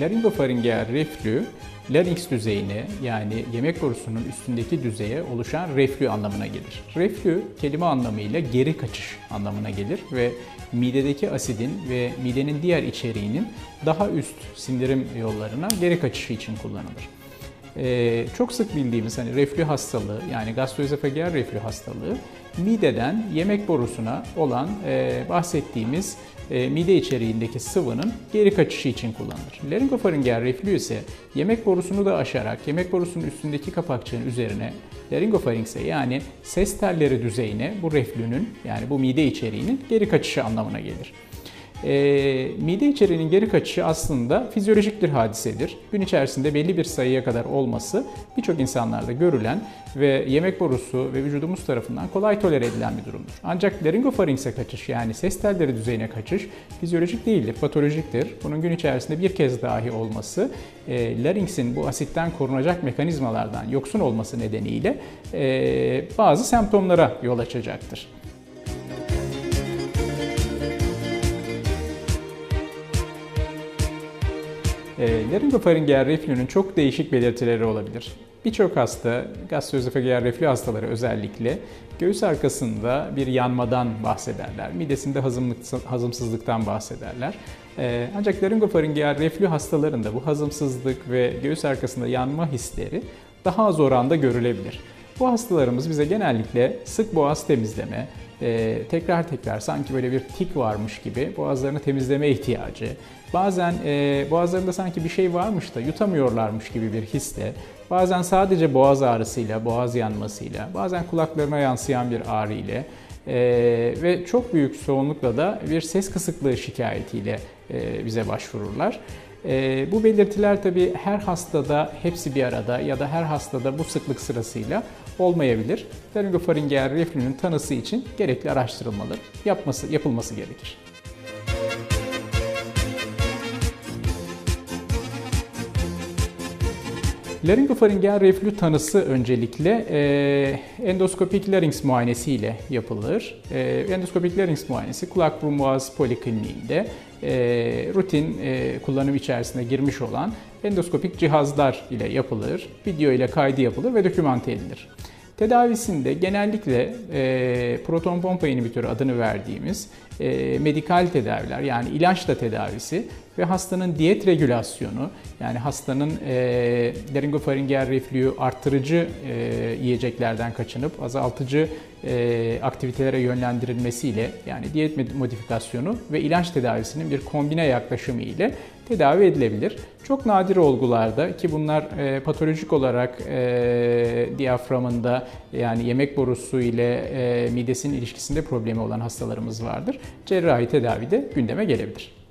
laringofaringeal reflü, larynx düzeyine yani yemek borusunun üstündeki düzeye oluşan reflü anlamına gelir. Reflü kelime anlamıyla geri kaçış anlamına gelir ve midedeki asidin ve midenin diğer içeriğinin daha üst sindirim yollarına geri kaçışı için kullanılır. Ee, çok sık bildiğimiz hani reflü hastalığı yani gastroezofageal reflü hastalığı mideden yemek borusuna olan e, bahsettiğimiz e, mide içeriğindeki sıvının geri kaçışı için kullanılır. Laringofaringeal reflü ise yemek borusunu da aşarak yemek borusunun üstündeki kapakçığın üzerine laringofaringse yani ses telleri düzeyine bu reflünün yani bu mide içeriğinin geri kaçışı anlamına gelir. E, mide içeriğinin geri kaçışı aslında fizyolojik bir hadisedir. Gün içerisinde belli bir sayıya kadar olması birçok insanlarda görülen ve yemek borusu ve vücudumuz tarafından kolay tolere edilen bir durumdur. Ancak laringofaringse kaçış yani ses telleri düzeyine kaçış fizyolojik değildir, patolojiktir. Bunun gün içerisinde bir kez dahi olması e, laringsin bu asitten korunacak mekanizmalardan yoksun olması nedeniyle e, bazı semptomlara yol açacaktır. E, laringofaringeal reflünün çok değişik belirtileri olabilir. Birçok hasta, gastroezofageal reflü hastaları özellikle göğüs arkasında bir yanmadan bahsederler. Midesinde hazımsızlıktan bahsederler. E, ancak laringofaringeal reflü hastalarında bu hazımsızlık ve göğüs arkasında yanma hisleri daha az oranda görülebilir. Bu hastalarımız bize genellikle sık boğaz temizleme, e, tekrar tekrar sanki böyle bir tik varmış gibi boğazlarını temizleme ihtiyacı, bazen e, boğazlarında sanki bir şey varmış da yutamıyorlarmış gibi bir hisle, bazen sadece boğaz ağrısıyla, boğaz yanmasıyla, bazen kulaklarına yansıyan bir ağrı ile e, ve çok büyük çoğunlukla da bir ses kısıklığı şikayetiyle e, bize başvururlar. E, bu belirtiler tabii her hastada hepsi bir arada ya da her hastada bu sıklık sırasıyla olmayabilir. Laringofaringeal reflünün tanısı için gerekli araştırılmalar yapması, yapılması gerekir. Laringofaringeal reflü tanısı öncelikle e, endoskopik larynx muayenesi ile yapılır. E, endoskopik larynx muayenesi kulak burun boğaz polikliniğinde e, rutin e, kullanım içerisine girmiş olan endoskopik cihazlar ile yapılır. Video ile kaydı yapılır ve dokümante edilir. Tedavisinde genellikle e, proton pompa inhibitörü adını verdiğimiz e, medikal tedaviler yani ilaçla tedavisi ve hastanın diyet regülasyonu yani hastanın e, laringofaringeal reflüyü arttırıcı e, yiyeceklerden kaçınıp azaltıcı e, aktivitelere yönlendirilmesiyle yani diyet modifikasyonu ve ilaç tedavisinin bir kombine yaklaşımı ile tedavi edilebilir. Çok nadir olgularda ki bunlar e, patolojik olarak e, diyaframında yani yemek borusu ile e, midesinin ilişkisinde problemi olan hastalarımız vardır. Cerrahi tedavi de gündeme gelebilir.